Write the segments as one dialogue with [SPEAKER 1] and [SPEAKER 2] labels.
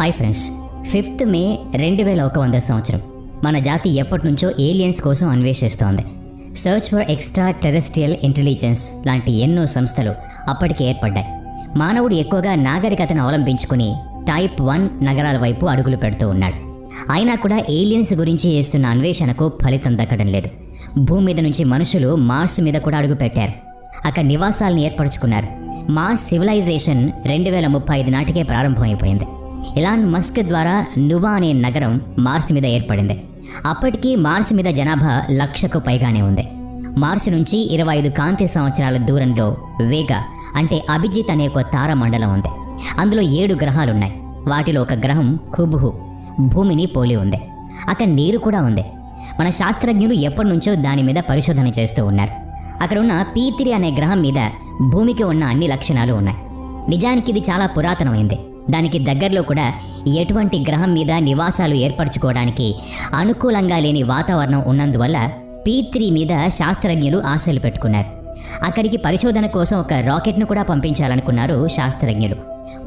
[SPEAKER 1] Hi friends. Fifth మే రెండు వేల ఒక వంద సంవత్సరం. మన జాతి ఎప్పటి నుంచో ఏలియన్స్ కోసం అన్వేషిస్తోంది. Search for extraterrestrial intelligence లాంటి ఎన్నో సంస్థలు అప్పటికే ఏర్పడ్డాయి. మానవుడు ఎక్కువగా నాగరికతను అవలంబించుకుని టైప్ వన్ నగరాల వైపు అడుగులు పెడుతూ ఉన్నాడు. అయినా కూడా ఏలియన్స్ గురించి చేస్తున్న అన్వేషణకు ఫలితం దక్కడం లేదు. భూమి మీద నుంచి మనుషులు మార్స్ మీద కూడా అడుగు పెట్టారు. అక్కడ నివాసాలను ఏర్పరచుకున్నారు. మార్స్ సివిలైజేషన్ రెండు వేల ముప్పై ఐదు నాటికే ప్రారంభమైపోయింది. ఇలాన్ మస్క్ ద్వారా నువా అనే నగరం మార్స్ మీద ఏర్పడింది. అప్పటికి మార్స్ మీద జనాభా లక్షకు పైగానే ఉంది. మార్స్ నుంచి ఇరవై ఐదు కాంతి సంవత్సరాల దూరంలో వేగ అంటే అభిజిత్ అనే ఒక తార మండలం ఉంది. అందులో ఏడు గ్రహాలున్నాయి. వాటిలో ఒక గ్రహం కుబుహు భూమిని పోలి ఉంది. అక్కడ నీరు కూడా ఉంది. మన శాస్త్రజ్ఞులు ఎప్పటి నుంచో దాని మీద పరిశోధన చేస్తూ ఉన్నారు. అక్కడ ఉన్న పీతిరి అనే గ్రహం మీద భూమికి ఉన్న అన్ని లక్షణాలు ఉన్నాయి. నిజానికి ఇది చాలా పురాతనమైంది. దానికి దగ్గరలో కూడా ఎటువంటి గ్రహం మీద నివాసాలు ఏర్పరచుకోవడానికి అనుకూలంగా లేని వాతావరణం ఉన్నందువల్ల పీత్రి మీద శాస్త్రజ్ఞులు ఆశలు పెట్టుకున్నారు. అక్కడికి పరిశోధన కోసం ఒక రాకెట్ను కూడా పంపించాలనుకున్నారు శాస్త్రజ్ఞులు.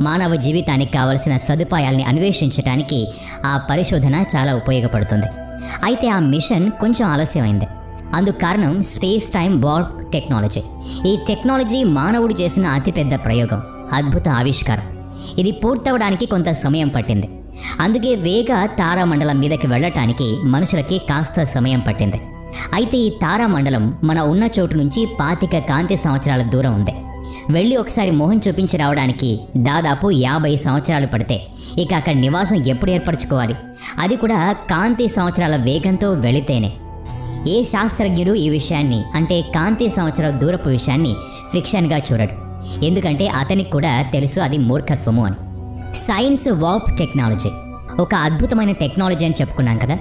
[SPEAKER 1] మానవ జీవితానికి కావలసిన సదుపాయాల్ని అన్వేషించడానికి ఆ పరిశోధన చాలా ఉపయోగపడుతుంది. అయితే ఆ మిషన్ కొంచెం ఆలస్యమైంది. అందుకు కారణం స్పేస్ టైం బార్డ్ టెక్నాలజీ. ఈ టెక్నాలజీ మానవుడు చేసిన అతిపెద్ద ప్రయోగం. అద్భుత ఆవిష్కారం. ఇది పూర్తవడానికి కొంత సమయం పట్టింది. అందుకే వేగ తారామండలం మీదకి వెళ్ళటానికి మనుషులకి కాస్త సమయం పట్టింది. అయితే ఈ తారామండలం మన ఉన్న చోటు నుంచి పాతిక కాంతి సంవత్సరాల దూరం ఉంది. వెళ్ళి ఒకసారి మొహం చూపించి రావడానికి దాదాపు యాభై సంవత్సరాలు పడితే ఇక అక్కడ నివాసం ఎప్పుడు ఏర్పరచుకోవాలి? అది కూడా కాంతి సంవత్సరాల వేగంతో వెళితేనే. ఏ శాస్త్రజ్ఞుడు ఈ విషయాన్ని అంటే కాంతి సంవత్సరాల దూరపు విషయాన్ని ఫిక్షన్గా చూడడు. ఎందుకంటే అతనికి కూడా తెలుసు అది మూర్ఖత్వము అని. సైన్స్ వాప్ టెక్నాలజీ ఒక అద్భుతమైన టెక్నాలజీ అని చెప్పుకున్నాం కదా.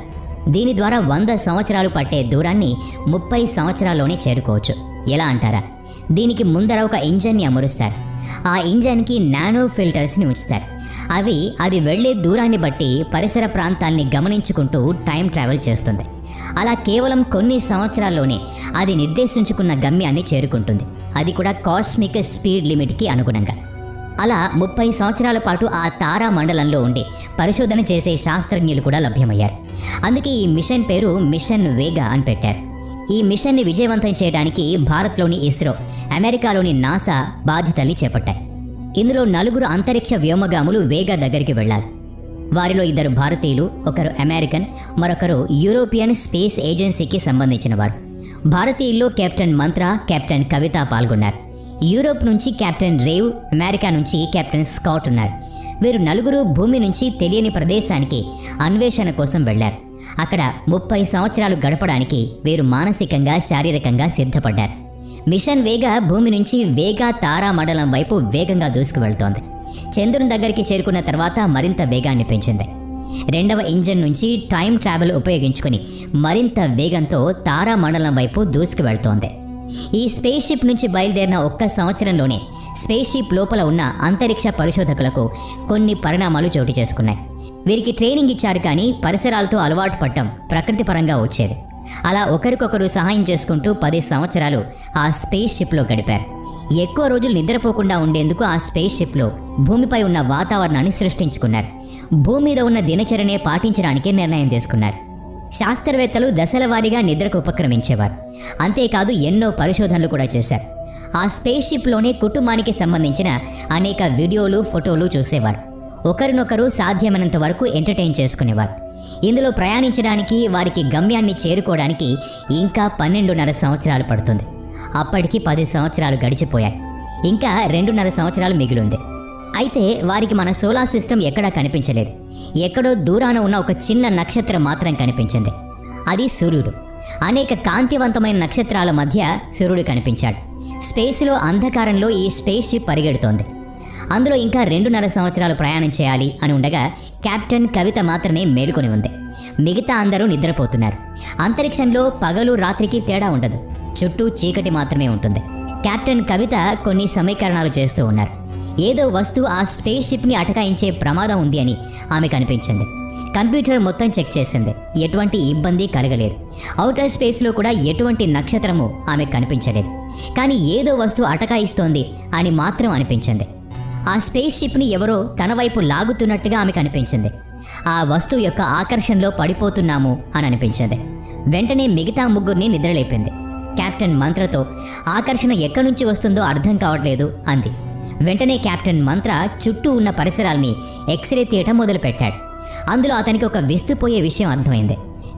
[SPEAKER 1] దీని ద్వారా వంద సంవత్సరాలు పట్టే దూరాన్ని ముప్పై సంవత్సరాల్లోనే చేరుకోవచ్చు. ఎలా అంటారా? దీనికి ముందర ఒక ఇంజన్ని అమరుస్తారు. ఆ ఇంజన్కి నానో ఫిల్టర్స్ని ఉంచుతారు. అవి అది వెళ్ళే దూరాన్ని బట్టి పరిసర ప్రాంతాల్ని గమనించుకుంటూ టైం ట్రావెల్ చేస్తుంది. అలా కేవలం కొన్ని సంవత్సరాల్లోనే అది నిర్దేశించుకున్న గమ్యాన్ని చేరుకుంటుంది. అది కూడా కాస్మిక్ స్పీడ్ లిమిట్కి అనుగుణంగా. అలా ముప్పై సంవత్సరాల పాటు ఆ తారా మండలంలో ఉండి పరిశోధన చేసే శాస్త్రజ్ఞులు కూడా లభ్యమయ్యారు. అందుకే ఈ మిషన్ పేరు మిషన్ వేగా అని పెట్టారు. ఈ మిషన్ని విజయవంతం చేయడానికి భారత్లోని ఇస్రో అమెరికాలోని నాసా బాధ్యతల్ని చేపట్టాయి. ఇందులో నలుగురు అంతరిక్ష వ్యోమగాములు వేగా దగ్గరికి వెళ్ళాలి. వారిలో ఇద్దరు భారతీయులు ఒకరు అమెరికన్ మరొకరు యూరోపియన్ స్పేస్ ఏజెన్సీకి సంబంధించిన వారు భారతీయుల్లో కెప్టెన్ మంత్ర కెప్టెన్ కవిత పాల్గొన్నారు. యూరోప్ నుంచి కెప్టెన్ రేవ్ అమెరికా నుంచి కెప్టెన్ స్కాట్ ఉన్నారు. వీరు నలుగురు భూమి నుంచి తెలియని ప్రదేశానికి అన్వేషణ కోసం వెళ్ళారు అక్కడ ముప్పై సంవత్సరాలు గడపడానికి వీరు మానసికంగా శారీరకంగా సిద్ధపడ్డారు. మిషన్ వేగ భూమి నుంచి వేగా తారా మండలం వైపు వేగంగా దూసుకువెళ్తోంది. చంద్రుని దగ్గరికి చేరుకున్న తర్వాత మరింత వేగాన్ని పెంచింది. రెండవ ఇంజన్ నుంచి టైం ట్రావెల్ ఉపయోగించుకుని మరింత వేగంతో తారా మండలం వైపు దూసుకు వెళ్తోంది. ఈ స్పేస్ షిప్ నుంచి బయలుదేరిన ఒక్క సంవత్సరంలోనే స్పేస్ షిప్ లోపల ఉన్న అంతరిక్ష పరిశోధకులకు కొన్ని పరిణామాలు చోటు చేసుకున్నాయి. వీరికి ట్రైనింగ్ ఇచ్చారు కానీ పరిసరాలతో అలవాటు పడటం ప్రకృతి పరంగా వచ్చేది. అలా ఒకరికొకరు సహాయం చేసుకుంటూ పది సంవత్సరాలు ఆ స్పేస్ షిప్లో గడిపారు. ఎక్కువ రోజులు నిద్రపోకుండా ఉండేందుకు ఆ స్పేస్ షిప్లో భూమిపై ఉన్న వాతావరణాన్ని సృష్టించుకున్నారు. భూమి మీద ఉన్న దినచర్యనే పాటించడానికి నిర్ణయం తీసుకున్నారు. శాస్త్రవేత్తలు దశల వారీగా నిద్రకు ఉపక్రమించేవారు. అంతేకాదు ఎన్నో పరిశోధనలు కూడా చేశారు. ఆ స్పేస్ షిప్లోనే కుటుంబానికి సంబంధించిన అనేక వీడియోలు ఫోటోలు చూసేవారు. ఒకరినొకరు సాధ్యమైనంత వరకు ఎంటర్టైన్ చేసుకునేవారు. ఇందులో ప్రయాణించడానికి వారికి గమ్యాన్ని చేరుకోవడానికి ఇంకా పన్నెండున్నర సంవత్సరాలు పడుతుంది. అప్పటికి పది సంవత్సరాలు గడిచిపోయాయి. ఇంకా రెండున్నర సంవత్సరాలు మిగిలింది అయితే వారికి మన సోలార్ సిస్టమ్ ఎక్కడా కనిపించలేదు. ఎక్కడో దూరాన ఉన్న ఒక చిన్న నక్షత్రం మాత్రం కనిపించింది. అది సూర్యుడు. అనేక కాంతివంతమైన నక్షత్రాల మధ్య సూర్యుడు కనిపించాడు. స్పేస్లో అంధకారంలో ఈ స్పేస్ షిప్ పరిగెడుతోంది. అందులో ఇంకా రెండున్నర సంవత్సరాలు ప్రయాణం చేయాలి అని ఉండగా కెప్టెన్ కవిత మాత్రమే మేలుకొని ఉంది. మిగతా అందరూ నిద్రపోతున్నారు. అంతరిక్షంలో పగలు రాత్రికి తేడా ఉండదు. చుట్టూ చీకటి మాత్రమే ఉంటుంది. కెప్టెన్ కవిత కొన్ని సమీకరణాలు చేస్తూ ఉన్నారు. ఏదో వస్తువు ఆ స్పేస్ షిప్ని అటకాయించే ప్రమాదం ఉంది అని ఆమె కనిపించింది. కంప్యూటర్ మొత్తం చెక్ చేసింది. ఎటువంటి ఇబ్బంది కలగలేదు. అవుటర్ స్పేస్లో కూడా ఎటువంటి నక్షత్రము ఆమె కనిపించలేదు. కానీ ఏదో వస్తువు అటకాయిస్తోంది అని మాత్రం అనిపించింది. ఆ స్పేస్ షిప్ని ఎవరో తన వైపు లాగుతున్నట్టుగా ఆమెకు అనిపించింది ఆ వస్తువు యొక్క ఆకర్షణలో పడిపోతున్నాము అని అనిపించింది. వెంటనే మిగతా ముగ్గురిని నిద్రలేపింది. కెప్టెన్ మంత్రతో ఆకర్షణ ఎక్కడి నుంచి వస్తుందో అర్థం కావట్లేదు అంది. వెంటనే కెప్టెన్ మంత్ర చుట్టూ ఉన్న పరిసరాల్ని ఎక్స్రే తీయటం మొదలుపెట్టాడు. అందులో అతనికి ఒక విస్తుపోయే విషయం అర్థమైంది.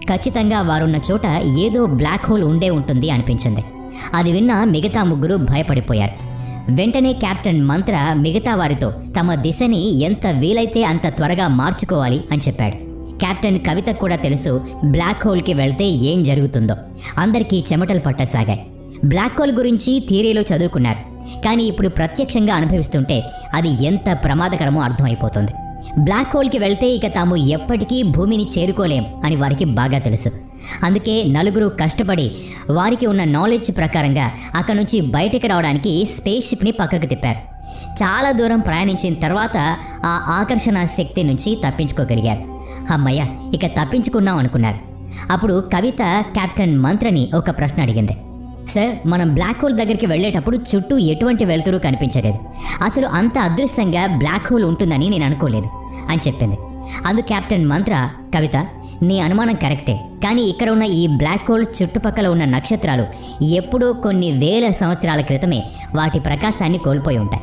[SPEAKER 1] ఖచ్చితంగా వారున్న చోట ఏదో బ్లాక్ హోల్ ఉండే ఉంటుంది అనిపించింది. అది విన్న మిగతా ముగ్గురు భయపడిపోయారు. వెంటనే కెప్టెన్ మంత్ర మిగతా వారితో తమ దిశని ఎంత వీలైతే అంత త్వరగా మార్చుకోవాలి అని చెప్పాడు. కెప్టెన్ కవిత కూడా తెలుసు బ్లాక్ హోల్కి వెళ్తే ఏం జరుగుతుందో. అందరికీ చెమటలు పట్టసాగాయి. బ్లాక్ హోల్ గురించి థియరీలో చదువుకున్నారు. కానీ ఇప్పుడు ప్రత్యక్షంగా అనుభవిస్తుంటే అది ఎంత ప్రమాదకరమో అర్థమైపోతుంది. బ్లాక్ హోల్కి వెళ్తే ఇక తాము ఎప్పటికీ భూమిని చేరుకోలేం అని వారికి బాగా తెలుసు. అందుకే నలుగురు కష్టపడి వారికి ఉన్న నాలెడ్జ్ ప్రకారంగా అక్కడి నుంచి బయటికి రావడానికి స్పేస్ షిప్ని పక్కకు తిప్పారు. చాలా దూరం ప్రయాణించిన తర్వాత ఆ ఆకర్షణ శక్తి నుంచి తప్పించుకోగలిగారు. అమ్మయ్య ఇక తప్పించుకున్నాం అనుకున్నారు. అప్పుడు కవిత కెప్టెన్ మంత్రని ఒక ప్రశ్న అడిగింది. సార్ మనం బ్లాక్ హోల్ దగ్గరికి వెళ్ళేటప్పుడు చుట్టూ ఎటువంటి వెలుతురు కనిపించలేదు. అసలు అంత అదృశ్యంగా బ్లాక్ హోల్ ఉంటుందని నేను అనుకోలేదు అని చెప్పింది. అందు కెప్టెన్ మంత్ర కవిత నీ అనుమానం కరెక్టే కానీ ఇక్కడ ఉన్న ఈ బ్లాక్ హోల్ చుట్టుపక్కల ఉన్న నక్షత్రాలు ఎప్పుడో కొన్ని వేల సంవత్సరాల క్రితమే వాటి ప్రకాశాన్ని కోల్పోయి ఉంటాయి.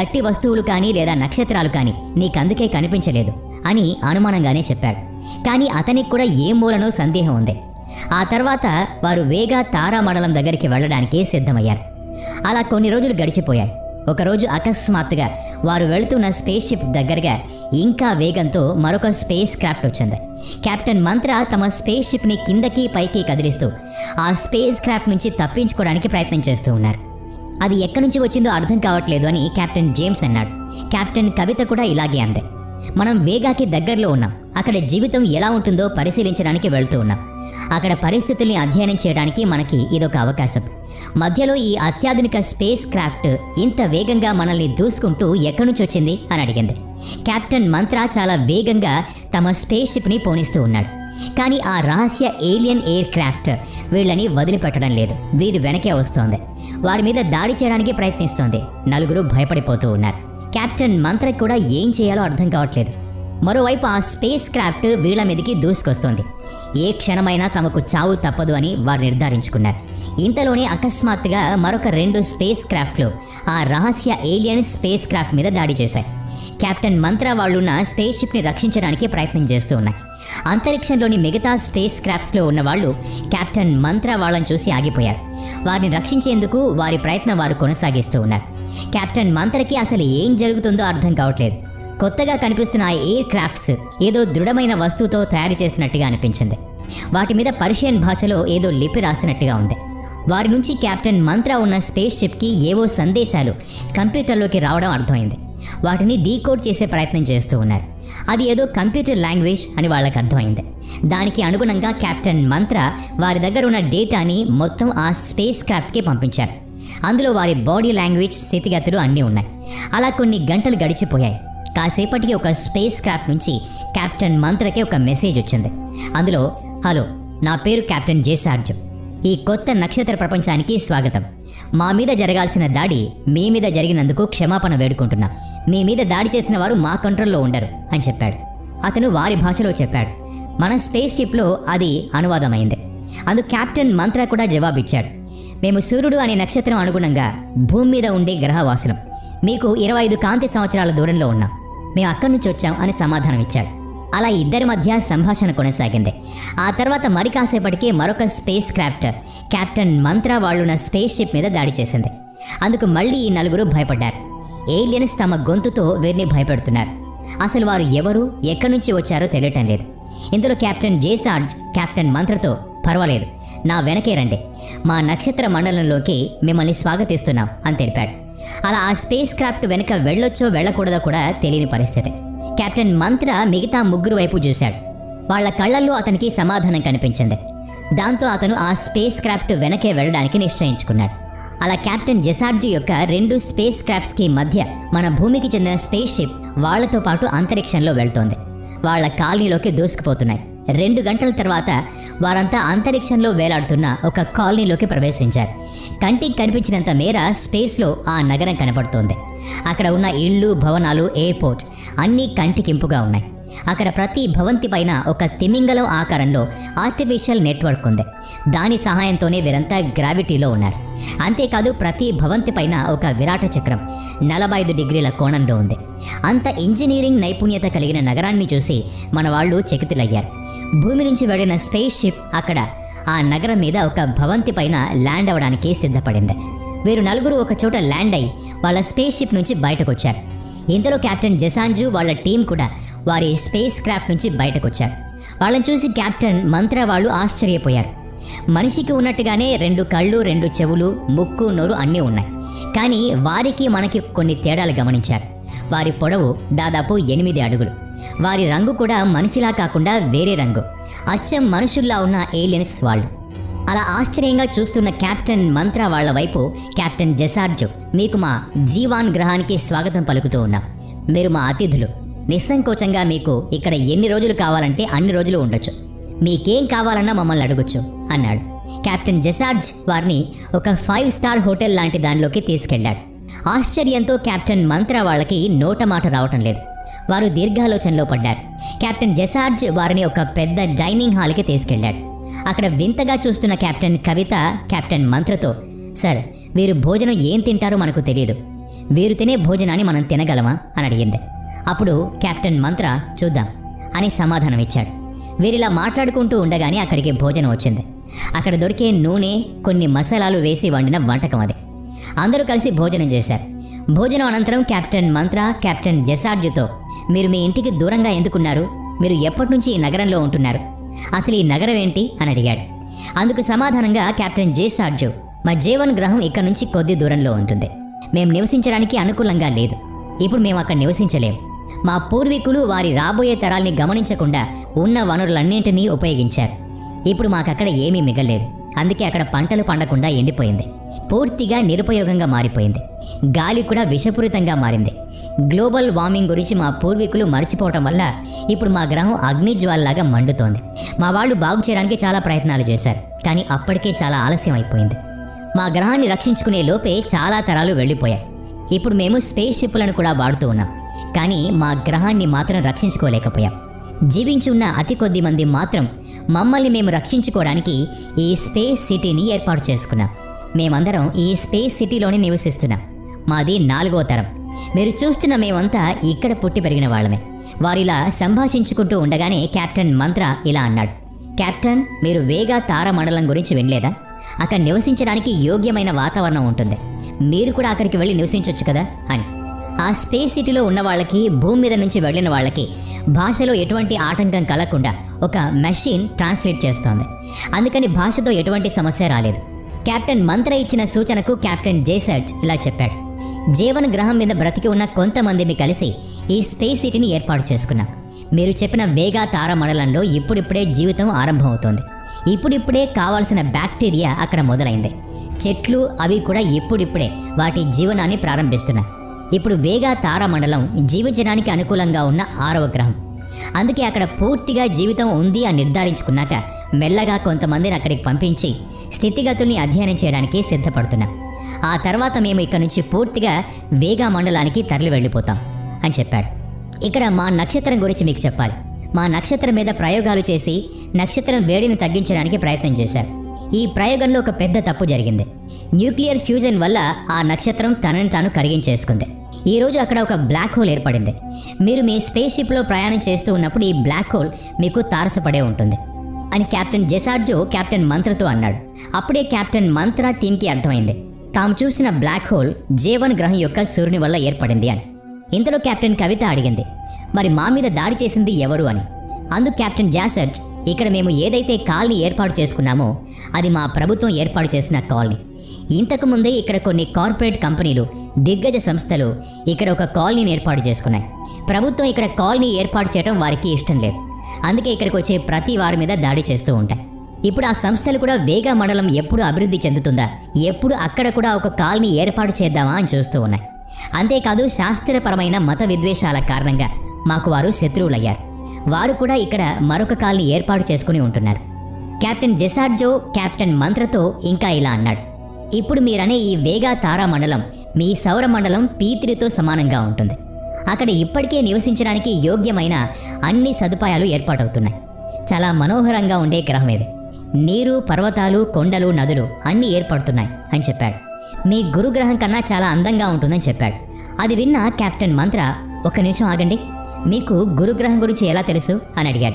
[SPEAKER 1] గట్టి వస్తువులు కానీ లేదా నక్షత్రాలు కానీ నీకందుకే కనిపించలేదు అని అనుమానంగానే చెప్పాడు. కానీ అతనికి కూడా ఏ మూలనో సందేహం ఉంది. ఆ తర్వాత వారు వేగా తారామండలం దగ్గరికి వెళ్ళడానికి సిద్ధమయ్యారు. అలా కొన్ని రోజులు గడిచిపోయాయి. ఒకరోజు అకస్మాత్తుగా వారు వెళుతున్న స్పేస్ షిప్ దగ్గరగా ఇంకా వేగంతో మరొక స్పేస్ క్రాఫ్ట్ వచ్చింది. కెప్టెన్ మంత్ర తమ స్పేస్ షిప్ని కిందకి పైకి కదిలిస్తూ ఆ స్పేస్ క్రాఫ్ట్ నుంచి తప్పించుకోవడానికి ప్రయత్నం చేస్తూ ఉన్నారు. అది ఎక్కడి నుంచి వచ్చిందో అర్థం కావట్లేదు అని కెప్టెన్ జేమ్స్ అన్నాడు. కెప్టెన్ కవిత కూడా ఇలాగే అంది. మనం వేగాకి దగ్గరలో ఉన్నాం. అక్కడ జీవితం ఎలా ఉంటుందో పరిశీలించడానికి వెళ్తూ ఉన్నాం. అక్కడ పరిస్థితుల్ని అధ్యయనం చేయడానికి మనకి ఇదొక అవకాశం. మధ్యలో ఈ అత్యాధునిక స్పేస్ క్రాఫ్ట్ ఇంత వేగంగా మనల్ని దూసుకుంటూ ఎక్కడి నుంచి వచ్చింది అని అడిగింది. కెప్టెన్ మంత్ర చాలా వేగంగా తమ స్పేస్ షిప్ని పోనిస్తూ ఉన్నాడు. కానీ ఆ రహస్య ఏలియన్ ఎయిర్ క్రాఫ్ట్ వీళ్ళని వదిలిపెట్టడం లేదు. వీరి వెనకే వస్తోంది. వారి మీద దాడి చేయడానికి ప్రయత్నిస్తోంది. నలుగురు భయపడిపోతూ ఉన్నారు. కెప్టెన్ మంత్రకి కూడా ఏం చేయాలో అర్థం కావట్లేదు. మరోవైపు ఆ స్పేస్ క్రాఫ్ట్ వీళ్ళ మీదకి దూసుకొస్తోంది. ఏ క్షణమైనా తమకు చావు తప్పదు అని వారు నిర్ధారించుకున్నారు. ఇంతలోనే అకస్మాత్తుగా మరొక రెండు స్పేస్ క్రాఫ్ట్లు ఆ రహస్య ఏలియన్ స్పేస్ క్రాఫ్ట్ మీద దాడి చేశాయి. కెప్టెన్ మంత్ర వాళ్ళున్న స్పేస్ షిప్ని రక్షించడానికి ప్రయత్నం చేస్తూ ఉన్నాయి. అంతరిక్షంలోని మిగతా స్పేస్ క్రాఫ్ట్స్లో ఉన్న వాళ్ళు కెప్టెన్ మంత్ర వాళ్ళని చూసి ఆగిపోయారు. వారిని రక్షించేందుకు వారి ప్రయత్నం వారు కొనసాగిస్తూ ఉన్నారు. కెప్టెన్ మంత్రకి అసలు ఏం జరుగుతుందో అర్థం కావట్లేదు. కొత్తగా కనిపిస్తున్న ఆ ఎయిర్ క్రాఫ్ట్స్ ఏదో దృఢమైన వస్తువుతో తయారు చేసినట్టుగా అనిపించింది. వాటి మీద పర్షియన్ భాషలో ఏదో లిపి రాసినట్టుగా ఉంది. వారి నుంచి కెప్టెన్ మంత్ర ఉన్న స్పేస్ షిప్కి ఏవో సందేశాలు కంప్యూటర్లోకి రావడం అర్థమైంది. వాటిని డీకోడ్ చేసే ప్రయత్నం చేస్తూ ఉన్నారు. అది ఏదో కంప్యూటర్ లాంగ్వేజ్ అని వాళ్ళకి అర్థమైంది. దానికి అనుగుణంగా కెప్టెన్ మంత్ర వారి దగ్గర ఉన్న డేటాని మొత్తం ఆ స్పేస్ క్రాఫ్ట్కి పంపించారు. అందులో వారి బాడీ లాంగ్వేజ్ స్థితిగతులు అన్నీ ఉన్నాయి. అలా కొన్ని గంటలు గడిచిపోయాయి. కాసేపటికి ఒక స్పేస్ క్రాఫ్ట్ నుంచి కెప్టెన్ మంత్రకి ఒక మెసేజ్ వచ్చింది. అందులో హలో నా పేరు కెప్టెన్ జేసార్జు. ఈ కొత్త నక్షత్ర ప్రపంచానికి స్వాగతం. మా మీద జరగాల్సిన దాడి మీ మీద జరిగినందుకు క్షమాపణ వేడుకుంటున్నా. మీ మీద దాడి చేసిన వారు మా కంట్రోల్లో ఉండరు అని చెప్పాడు. అతను వారి భాషలో చెప్పాడు. మన స్పేస్ షిప్లో అది అనువాదమైంది. అందు కెప్టెన్ మంత్ర కూడా జవాబిచ్చాడు. మేము సూర్యుడు అనే నక్షత్రం అనుగుణంగా భూమి మీద ఉండే గ్రహవాసులం. మీకు ఇరవై ఐదు కాంతి సంవత్సరాల దూరంలో ఉన్నాం. మేము అక్కడి నుంచి వచ్చాం అని సమాధానం ఇచ్చాడు. అలా ఇద్దరి మధ్య సంభాషణ కొనసాగింది. ఆ తర్వాత మరి కాసేపటికి మరొక స్పేస్ క్రాఫ్ట్ కెప్టెన్ మంత్ర వాళ్ళున్న స్పేస్ షిప్ మీద దాడి చేసింది. అందుకు మళ్ళీ ఈ నలుగురు భయపడ్డారు. ఏలియన్స్ తమ గొంతుతో వీరిని భయపెడుతున్నారు. అసలు వారు ఎవరు ఎక్కడి నుంచి వచ్చారో తెలియటం లేదు. ఇందులో కెప్టెన్ జేసార్జ్ కెప్టెన్ మంత్రతో పర్వాలేదు నా వెనకే రండి. మా నక్షత్ర మండలంలోకి మిమ్మల్ని స్వాగతిస్తున్నాం అని తెలిపాడు. అలా ఆ స్పేస్ క్రాఫ్ట్ వెనుక వెళ్ళొచ్చో వెళ్ళకూడదో కూడా తెలియని పరిస్థితి. కెప్టెన్ మంత్ర మిగతా ముగ్గురు వైపు చూశాడు. వాళ్ళ కళ్ళల్లో అతనికి సమాధానం కనిపించింది. దాంతో అతను ఆ స్పేస్ క్రాఫ్ట్ వెనకే వెళ్ళడానికి నిశ్చయించుకున్నాడు. అలా కెప్టెన్ జెసార్జీ యొక్క రెండు స్పేస్ క్రాఫ్ట్స్కి మధ్య మన భూమికి చెందిన స్పేస్ షిప్ వాళ్ళతో పాటు అంతరిక్షంలో వెళ్తోంది. వాళ్ళ కాలనీలోకి దూసుకుపోతున్నాయి. రెండు గంటల తర్వాత వారంతా అంతరిక్షంలో వేలాడుతున్న ఒక కాలనీలోకి ప్రవేశించారు. కంటికి కనిపించినంత మేర స్పేస్లో ఆ నగరం కనబడుతోంది అక్కడ ఉన్న ఇళ్ళు భవనాలు ఎయిర్పోర్ట్ అన్నీ కంటికింపుగా ఉన్నాయి. అక్కడ ప్రతి భవంతి పైన ఒక తిమింగలం ఆకారంలో ఆర్టిఫిషియల్ నెట్వర్క్ ఉంది. దాని సహాయంతోనే వీరంతా గ్రావిటీలో ఉన్నారు. అంతేకాదు ప్రతి భవంతి పైన ఒక విరాట చక్రం నలభై ఐదు డిగ్రీల కోణంలో ఉంది. అంత ఇంజనీరింగ్ నైపుణ్యత కలిగిన నగరాన్ని చూసి మన వాళ్ళు చకితులయ్యారు. భూమి నుంచి వెళ్ళిన స్పేస్ షిప్ అక్కడ. ఆ నగరం మీద ఒక భవంతి పైన ల్యాండ్ అవ్వడానికి సిద్ధపడింది. వీరు నలుగురు ఒక చోట ల్యాండ్ అయి వాళ్ళ స్పేస్ షిప్ నుంచి బయటకు వచ్చారు ఇంతలో కెప్టెన్ జసాంజు వాళ్ళ టీం కూడా వారి స్పేస్ క్రాఫ్ట్ నుంచి బయటకు వచ్చారు వాళ్ళని చూసి కెప్టెన్ మంత్ర వాళ్ళు ఆశ్చర్యపోయారు. మనిషికి ఉన్నట్టుగానే రెండు కళ్ళు రెండు చెవులు ముక్కు నోరు అన్నీ ఉన్నాయి. కానీ వారికి మనకి కొన్ని తేడాలు గమనించారు. వారి పొడవు దాదాపు ఎనిమిది అడుగులు. వారి రంగు కూడా మనిషిలా కాకుండా వేరే రంగు. అచ్చం మనుషుల్లా ఉన్న ఏలియన్స్ వాళ్ళు. అలా ఆశ్చర్యంగా చూస్తున్న కెప్టెన్ మంత్ర వాళ్ళ వైపు కెప్టెన్ జసార్జు మీకు మా జీవాన్ గ్రహానికి స్వాగతం పలుకుతూ ఉన్నాం. మీరు మా అతిథులు. నిస్సంకోచంగా మీకు ఇక్కడ ఎన్ని రోజులు కావాలంటే అన్ని రోజులు ఉండొచ్చు. మీకేం కావాలన్నా మమ్మల్ని అడగొచ్చు అన్నాడు. కెప్టెన్ జెసార్జ్ వారిని ఒక ఫైవ్ స్టార్ హోటల్ లాంటి దానిలోకి తీసుకెళ్ళాడు ఆశ్చర్యంతో కెప్టెన్ మంత్ర వాళ్ళకి నోట మాట రావటం లేదు. వారు దీర్ఘాలోచనలో పడ్డారు. కెప్టెన్ జెసార్జ్ వారిని ఒక పెద్ద డైనింగ్ హాల్కి తీసుకెళ్ళాడు. అక్కడ వింతగా చూస్తున్న కెప్టెన్ కవిత కెప్టెన్ మంత్రతో సార్ వీరు భోజనం ఏం తింటారో మనకు తెలియదు. వీరు తినే భోజనాన్ని మనం తినగలమా? అని అడిగింది. అప్పుడు కెప్టెన్ మంత్ర చూద్దాం అని సమాధానం ఇచ్చాడు. వీరిలా మాట్లాడుకుంటూ ఉండగానే అక్కడికి భోజనం వచ్చింది. అక్కడ దొరికే నూనె కొన్ని మసాలాలు వేసి వండిన వంటకం అది. అందరూ కలిసి భోజనం చేశారు. భోజనం అనంతరం కెప్టెన్ మంత్ర కెప్టెన్ జెసార్జుతో మీరు మీ ఇంటికి దూరంగా ఎందుకున్నారు? మీరు ఎప్పటి నుంచి ఈ నగరంలో ఉంటున్నారు? అసలు ఈ నగరం ఏంటి? అని అడిగాడు. అందుకు సమాధానంగా కెప్టెన్ జేసార్జు మా జీవన్ గ్రహం ఇక్కడ నుంచి కొద్ది దూరంలో ఉంటుంది. మేము నివసించడానికి అనుకూలంగా లేదు. ఇప్పుడు మేము అక్కడ నివసించలేం. మా పూర్వీకులు వారి రాబోయే తరాల్ని గమనించకుండా ఉన్న వనరులన్నింటినీ ఉపయోగించారు. ఇప్పుడు మాకక్కడ ఏమీ మిగలేదు అందుకే అక్కడ పంటలు పండకుండా ఎండిపోయింది. పూర్తిగా నిరుపయోగంగా మారిపోయింది. గాలి కూడా విషపూరితంగా మారింది. గ్లోబల్ వార్మింగ్ గురించి మా పూర్వీకులు మర్చిపోవటం వల్ల ఇప్పుడు మా గ్రహం అగ్నిజ్వాలలాగా మండుతోంది. మా వాళ్ళు బాగు చేయడానికి చాలా ప్రయత్నాలు చేశారు కానీ అప్పటికే చాలా ఆలస్యం అయిపోయింది. మా గ్రహాన్ని రక్షించుకునే లోపే చాలా తరాలు వెళ్ళిపోయాయి. ఇప్పుడు మేము స్పేస్ షిప్లను కూడా వాడుతూ ఉన్నాం కానీ మా గ్రహాన్ని మాత్రం రక్షించుకోలేకపోయాం. జీవించి ఉన్న అతి కొద్ది మంది మాత్రం మమ్మల్ని మేము రక్షించుకోవడానికి ఈ స్పేస్ సిటీని ఏర్పాటు చేసుకున్నాం మేమందరం ఈ స్పేస్ సిటీలోనే నివసిస్తున్నాం. మాది నాలుగో తరం. మీరు చూస్తున్న మేమంతా ఇక్కడ పుట్టి పెరిగిన వాళ్ళమే. వారిలా సంభాషించుకుంటూ ఉండగానే కెప్టెన్ మంత్ర ఇలా అన్నాడు. కెప్టెన్ మీరు వేగా తారమండలం గురించి వినలేదా? అక్కడ నివసించడానికి యోగ్యమైన వాతావరణం ఉంటుంది. మీరు కూడా అక్కడికి వెళ్ళి నివసించవచ్చు కదా? అని. ఆ స్పేస్ సిటీలో ఉన్న వాళ్ళకి భూమి మీద నుంచి వెళ్ళిన వాళ్ళకి భాషలో ఎటువంటి ఆటంకం కలగకుండా ఒక మెషిన్ ట్రాన్స్లేట్ చేస్తోంది. అందుకని భాషతో ఎటువంటి సమస్య రాలేదు. కెప్టెన్ మంత్ర ఇచ్చిన సూచనకు కెప్టెన్ జేసర్జ్ ఇలా చెప్పాడు. జీవన గ్రహం మీద బ్రతికి ఉన్న కొంతమందిని కలిసి ఈ స్పేస్ సిటీని ఏర్పాటు చేసుకున్నాం. మీరు చెప్పిన వేగా తార మండలంలో ఇప్పుడిప్పుడే జీవితం ఆరంభమవుతోంది. ఇప్పుడిప్పుడే కావాల్సిన బ్యాక్టీరియా అక్కడ మొదలైంది. చెట్లు అవి కూడా ఇప్పుడిప్పుడే వాటి జీవనాన్ని ప్రారంభిస్తున్నాయి. ఇప్పుడు వేగా తారామండలం జీవజనానికి జీవించడానికి అనుకూలంగా ఉన్న ఆరవ గ్రహం. అందుకే అక్కడ పూర్తిగా జీవితం ఉంది అని నిర్ధారించుకున్నాక మెల్లగా కొంతమందిని అక్కడికి పంపించి స్థితిగతుల్ని అధ్యయనం చేయడానికి సిద్ధపడుతున్నాం. ఆ తర్వాత మేము ఇక్కడ నుంచి పూర్తిగా వేగా మండలానికి తరలి వెళ్ళిపోతాం అని చెప్పాడు. ఇక్కడ మా నక్షత్రం గురించి మీకు చెప్పాలి. మా నక్షత్రం మీద ప్రయోగాలు చేసి నక్షత్రం వేడిని తగ్గించడానికి ప్రయత్నం చేశారు. ఈ ప్రయోగంలో ఒక పెద్ద తప్పు జరిగింది. న్యూక్లియర్ ఫ్యూజన్ వల్ల ఆ నక్షత్రం తనని తాను కరిగించేసుకుంది. ఈ రోజు అక్కడ ఒక బ్లాక్ హోల్ ఏర్పడింది. మీరు మీ స్పేస్ షిప్లో ప్రయాణం చేస్తూ ఉన్నప్పుడు ఈ బ్లాక్ హోల్ మీకు తారసపడే ఉంటుంది అని కెప్టెన్ జెసార్జో కెప్టెన్ మంత్రతో అన్నాడు. అప్పుడే కెప్టెన్ మంత్ర టీంకి అర్థమైంది. తాము చూసిన బ్లాక్ హోల్ జేవన్ గ్రహం యొక్క సూర్యుని వల్ల ఏర్పడింది అని. ఇంతలో కెప్టెన్ కవిత అడిగింది. మరి మా మీద దాడి చేసింది ఎవరు అని. అందుకు కెప్టెన్ జాసర్జ్ ఇక్కడ మేము ఏదైతే కాలనీ ఏర్పాటు చేసుకున్నామో అది మా ప్రభుత్వం ఏర్పాటు చేసిన కాలనీ. ఇంతకు ముందే ఇక్కడ కొన్ని కార్పొరేట్ కంపెనీలు దిగ్గజ సంస్థలు ఇక్కడ ఒక కాలనీని ఏర్పాటు చేసుకున్నాయి. ప్రభుత్వం ఇక్కడ కాలనీ ఏర్పాటు చేయడం వారికి ఇష్టం లేదు. అందుకే ఇక్కడికి వచ్చే ప్రతి వారి మీద దాడి చేస్తూ ఉంటాయి. ఇప్పుడు ఆ సంస్థలు కూడా వేగ మండలం ఎప్పుడు అభివృద్ధి చెందుతుందా? ఎప్పుడు అక్కడ కూడా ఒక కాలనీ ఏర్పాటు చేద్దామా అని చూస్తూ ఉన్నాయి. అంతేకాదు శాస్త్రపరమైన మత విద్వేషాల కారణంగా మాకు వారు శత్రువులయ్యారు. వారు కూడా ఇక్కడ మరొక కాల్ని ఏర్పాటు చేసుకుని ఉంటున్నారు. కెప్టెన్ జెసార్జో కెప్టెన్ మంత్రతో ఇంకా ఇలా అన్నాడు. ఇప్పుడు మీరనే ఈ వేగా తారా మండలం మీ సౌర మండలం పీతిరితో సమానంగా ఉంటుంది. అక్కడ ఇప్పటికే నివసించడానికి యోగ్యమైన అన్ని సదుపాయాలు ఏర్పాటవుతున్నాయి. చాలా మనోహరంగా ఉండే గ్రహం ఇది. నీరు పర్వతాలు కొండలు నదులు అన్నీ ఏర్పడుతున్నాయి అని చెప్పాడు. మీ గురుగ్రహం కన్నా చాలా అందంగా ఉంటుందని చెప్పాడు. అది విన్న కెప్టెన్ మంత్ర ఒక్క నిమిషం ఆగండి. మీకు గురుగ్రహం గురించి ఎలా తెలుసు? అని అడిగాడు.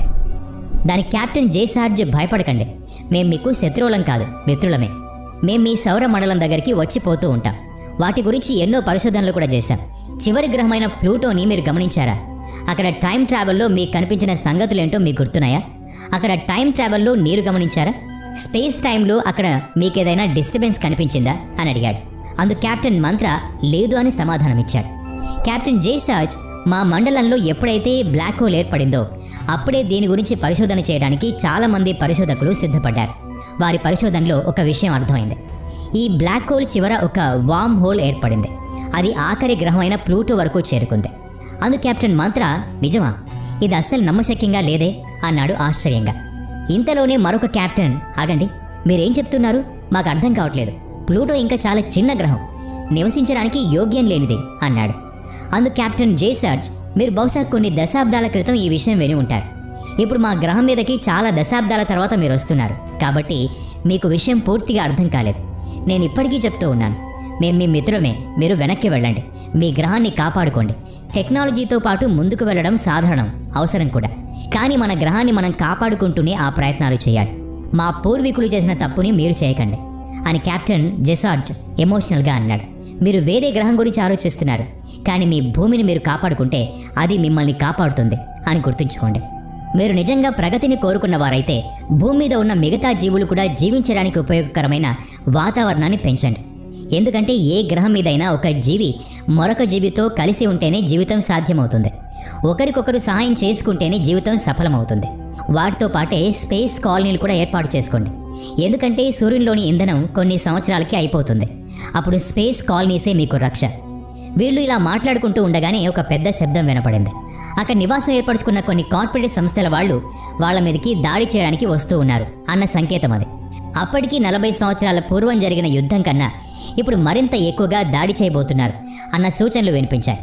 [SPEAKER 1] దానికి కెప్టెన్ జేసార్జ్ భయపడకండి. మేం మీకు శత్రువులం కాదు మిత్రులమే. మేం మీ సౌర మండలం దగ్గరికి వచ్చిపోతూ ఉంటాం. వాటి గురించి ఎన్నో పరిశోధనలు కూడా చేశాం. చివరి గ్రహమైన ప్లూటోని మీరు గమనించారా? అక్కడ టైం ట్రావెల్లో మీకు కనిపించిన సంగతులేంటో మీకు గుర్తున్నాయా? అక్కడ టైం ట్రావెల్లో నీరు గమనించారా? స్పేస్ టైంలో అక్కడ మీకు ఏదైనా డిస్టర్బెన్స్ కనిపించిందా? అని అడిగాడు. అందు కెప్టెన్ మంత్ర లేదు అని సమాధానమిచ్చాడు. కెప్టెన్ జేసార్జ్ మా మండలంలో ఎప్పుడైతే బ్లాక్ హోల్ ఏర్పడిందో అప్పుడే దీని గురించి పరిశోధన చేయడానికి చాలామంది పరిశోధకులు సిద్ధపడ్డారు. వారి పరిశోధనలో ఒక విషయం అర్థమైంది. ఈ బ్లాక్ హోల్ చివర ఒక వామ్ హోల్ ఏర్పడింది. అది ఆఖరి గ్రహమైన ప్లూటో వరకు చేరుకుంది. అందు కెప్టెన్ మంత్ర నిజమా? ఇది అస్సలు నమ్మశక్యంగా లేదే? అన్నాడు ఆశ్చర్యంగా. ఇంతలోనే మరొక కెప్టెన్ ఆగండి మీరేం చెప్తున్నారు? మాకు అర్థం కావట్లేదు. ప్లూటో ఇంకా చాలా చిన్న గ్రహం. నివసించడానికి యోగ్యం లేనిది అన్నాడు. అందు కెప్టెన్ జేసార్జ్ మీరు బహుశా కొన్ని దశాబ్దాల క్రితం ఈ విషయం విని ఉంటారు. ఇప్పుడు మా గ్రహం మీదకి చాలా దశాబ్దాల తర్వాత మీరు వస్తున్నారు. కాబట్టి మీకు విషయం పూర్తిగా అర్థం కాలేదు. నేను ఇప్పటికీ చెప్తూ ఉన్నాను. మేము మీ మిత్రమే. మీరు వెనక్కి వెళ్ళండి. మీ గ్రహాన్ని కాపాడుకోండి. టెక్నాలజీతో పాటు ముందుకు వెళ్ళడం సాధారణం. అవసరం కూడా. కానీ మన గ్రహాన్ని మనం కాపాడుకుంటూనే ఆ ప్రయత్నాలు చేయాలి. మా పూర్వీకులు చేసిన తప్పుని మీరు చేయకండి. అని కెప్టెన్ జెసార్జ్ ఎమోషనల్గా అన్నాడు. మీరు వేరే గ్రహం గురించి ఆలోచిస్తున్నారు. కానీ మీ భూమిని మీరు కాపాడుకుంటే అది మిమ్మల్ని కాపాడుతుంది అని గుర్తుంచుకోండి. మీరు నిజంగా ప్రగతిని కోరుకున్న వారైతే భూమి మీద ఉన్న మిగతా జీవులు కూడా జీవించడానికి ఉపయోగకరమైన వాతావరణాన్ని పెంచండి. ఎందుకంటే ఏ గ్రహం మీదైనా ఒక జీవి మరొక జీవితో కలిసి ఉంటేనే జీవితం సాధ్యమవుతుంది. ఒకరికొకరు సహాయం చేసుకుంటేనే జీవితం సఫలమవుతుంది. వాటితో పాటే స్పేస్ కాలనీలు కూడా ఏర్పాటు చేసుకోండి. ఎందుకంటే సూర్యునిలోని ఇంధనం కొన్ని సంవత్సరాలకి అయిపోతుంది. అప్పుడు స్పేస్ కాలనీసే మీకు రక్ష. వీళ్ళు ఇలా మాట్లాడుకుంటూ ఉండగానే ఒక పెద్ద శబ్దం వినపడింది. అక్కడ నివాసం ఏర్పరచుకున్న కొన్ని కార్పొరేట్ సంస్థల వాళ్ళు వాళ్ళ మీదకి దాడి చేయడానికి వస్తూ ఉన్నారు అన్న సంకేతం అది. అప్పటికి నలభై సంవత్సరాల పూర్వం జరిగిన యుద్ధం కన్నా ఇప్పుడు మరింత ఎక్కువగా దాడి చేయబోతున్నారు అన్న సూచనలు వినిపించాయి.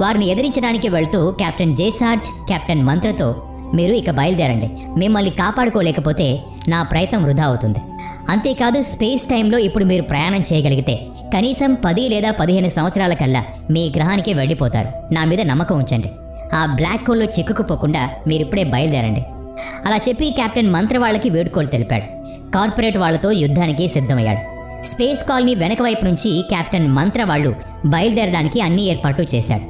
[SPEAKER 1] వారిని ఎదిరించడానికి వెళ్తూ కెప్టెన్ జేసార్జ్ కెప్టెన్ మంత్రతో మీరు ఇక బయలుదేరండి. మిమ్మల్ని కాపాడుకోలేకపోతే నా ప్రయత్నం వృధా అవుతుంది. అంతేకాదు స్పేస్ టైంలో ఇప్పుడు మీరు ప్రయాణం చేయగలిగితే కనీసం పది లేదా పదిహేను సంవత్సరాల కల్లా మీ గ్రహానికి వెళ్ళిపోతారు. నా మీద నమ్మకం ఉంచండి. ఆ బ్లాక్ హోల్లో చిక్కుకుపోకుండా మీరిప్పుడే బయలుదేరండి. అలా చెప్పి కెప్టెన్ మంత్ర వాళ్ళకి వేడుకోలు తెలిపాడు. కార్పొరేట్ వాళ్ళతో యుద్ధానికి సిద్ధమయ్యాడు. స్పేస్ కాలనీ వెనక వైపు నుంచి కెప్టెన్ మంత్ర వాళ్ళు బయలుదేరడానికి అన్ని ఏర్పాట్లు చేశాడు.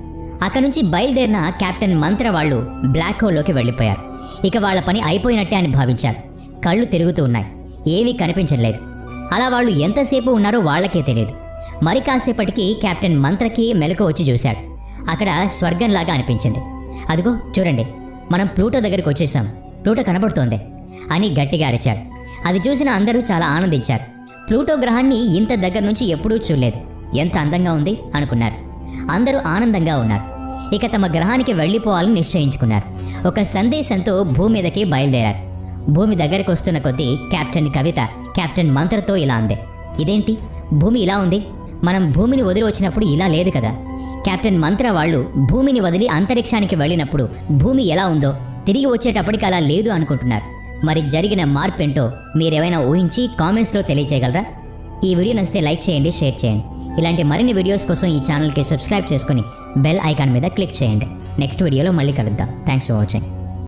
[SPEAKER 1] అక్కడ నుంచి బయలుదేరిన కెప్టెన్ మంత్ర వాళ్ళు బ్లాక్ హోల్లోకి వెళ్ళిపోయారు. ఇక వాళ్ళ పని అయిపోయినట్టే అని భావించారు. కళ్ళు తిరుగుతూ ఉన్నాయి. ఏమీ కనిపించలేదు అలా వాళ్ళు ఎంతసేపు ఉన్నారో వాళ్ళకే తెలియదు. మరి కాసేపటికి కెప్టెన్ మంత్రకి మెలకు వచ్చి చూశాడు. అక్కడ స్వర్గంలాగా అనిపించింది. అదిగో చూడండి మనం ప్లూటో దగ్గరికి వచ్చేసాం. ప్లూటో కనబడుతోంది అని గట్టిగా అరిచాడు. అది చూసిన అందరూ చాలా ఆనందించారు. ప్లూటో గ్రహాన్ని ఇంత దగ్గర నుంచి ఎప్పుడూ చూడలేదు. ఎంత అందంగా ఉంది అనుకున్నారు. అందరూ ఆనందంగా ఉన్నారు. ఇక తమ గ్రహానికి వెళ్ళిపోవాలని నిశ్చయించుకున్నారు. ఒక సందేశంతో భూమి మీదకి బయలుదేరారు. భూమి దగ్గరికి వస్తున్న కొద్దీ కెప్టెన్ కవిత కెప్టెన్ మంత్రతో ఇలా అంది. ఇదేంటి? భూమి ఇలా ఉంది? మనం భూమిని వదిలి వచ్చినప్పుడు ఇలా లేదు కదా. కెప్టెన్ మంత్ర వాళ్ళు భూమిని వదిలి అంతరిక్షానికి వెళ్ళినప్పుడు భూమి ఎలా ఉందో తిరిగి వచ్చేటప్పటికి అలా లేదు అనుకుంటున్నారు. మరి జరిగిన మార్పేంటో మీరేమైనా ఊహించి కామెంట్స్లో తెలియజేయగలరా ఈ వీడియో నచ్చితే లైక్ చేయండి షేర్ చేయండి. ఇలాంటి మరిన్ని వీడియోస్ కోసం ఈ ఛానల్కి సబ్స్క్రైబ్ చేసుకుని బెల్ ఐకాన్ మీద క్లిక్ చేయండి. నెక్స్ట్ వీడియోలో మళ్ళీ కలుద్దాం. Thanks for watching.